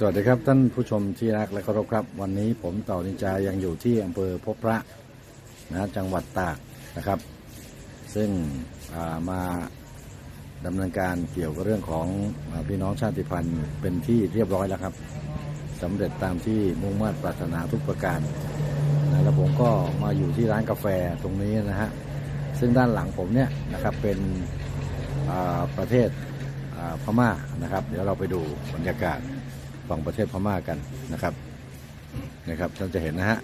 สวัสดีครับท่านผู้ชมที่รักและเคารพครับ วันนี้ผมเต่านินจายังอยู่ที่อำเภอพบพระนะจังหวัดตากนะครับ ซึ่งามาดำเนินการเกี่ยวกับเรื่องของพี่น้องชาติพันธุ์เป็นที่เรียบร้อยแล้วครับสำเร็จตามที่มุ่งมั่นปรารถนาทุกประการนะแล้วผมก็มาอยู่ที่ร้านกาแฟตรงนี้นะฮะซึ่งด้านหลังผมเนี่ยนะครับเป็นประเทศพม่านะครับ เดี๋ยวเราไปดูบรรยากาศ ฝั่งประเทศพม่ากันนะครับนะครับท่านจะเห็นนะฮะ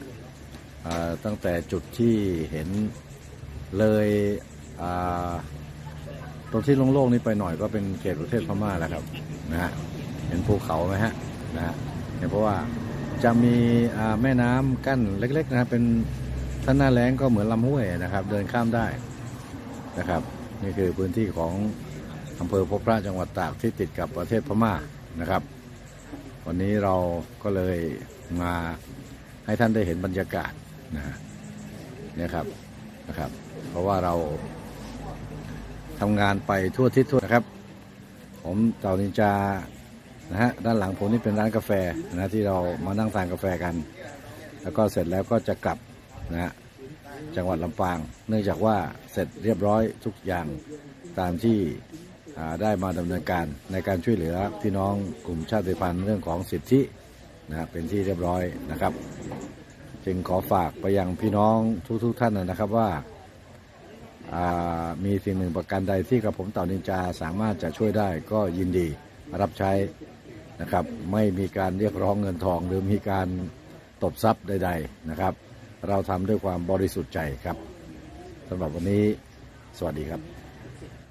ตั้งแต่จุดที่เห็นเลยตรงที่โล่งๆนี้ไปหน่อยก็เป็นเขตประเทศพม่าแล้วครับนะฮะเห็นภูเขาไหมฮะนะฮะเนี่ยเพราะว่าจะมีแม่น้ำกั้นเล็ก ๆ นะครับเป็นถ้าหน้าแล้งก็เหมือนลำห้วยนะครับ เดินข้ามได้นะครับ นี่คือพื้นที่ของอำเภอพบพระจังหวัดตากที่ติดกับประเทศพม่านะครับ วันนี้เราก็เลยมาให้ท่านได้เห็นบรรยากาศนะฮะเนี่ยครับนะครับ เพราะว่าเราทำงานไปทั่วทิศทั่วนะครับ ผมเต่านินจานะฮะด้านหลังผมนี่เป็นร้านกาแฟนะที่เรามานั่งทานกาแฟกัน แล้วก็เสร็จแล้วก็จะกลับนะฮะจังหวัดลำปาง เนื่องจากว่าเสร็จเรียบร้อยทุกอย่างตามที่ ได้มาดำเนินการในการช่วยเหลือพี่น้องกลุ่มชาติพันธุ์เรื่องของสิทธินะครับเป็นที่เรียบร้อยนะครับ จึงขอฝากไปยังพี่น้องทุกๆทท่านนะครับว่าามีสิ่งหนึ่งประการใดที่กระผมเต่านินจาสามารถจะช่วยได้ก็ยินดีรับใช้นะครับ ไม่มีการเรียกร้องเงินทอง หรือมีการตบทรัพย์ใด ๆนะครับ เราทำด้วยความบริสุทธิ์ใจครับสำหรับวันนี้สวัสดีครับ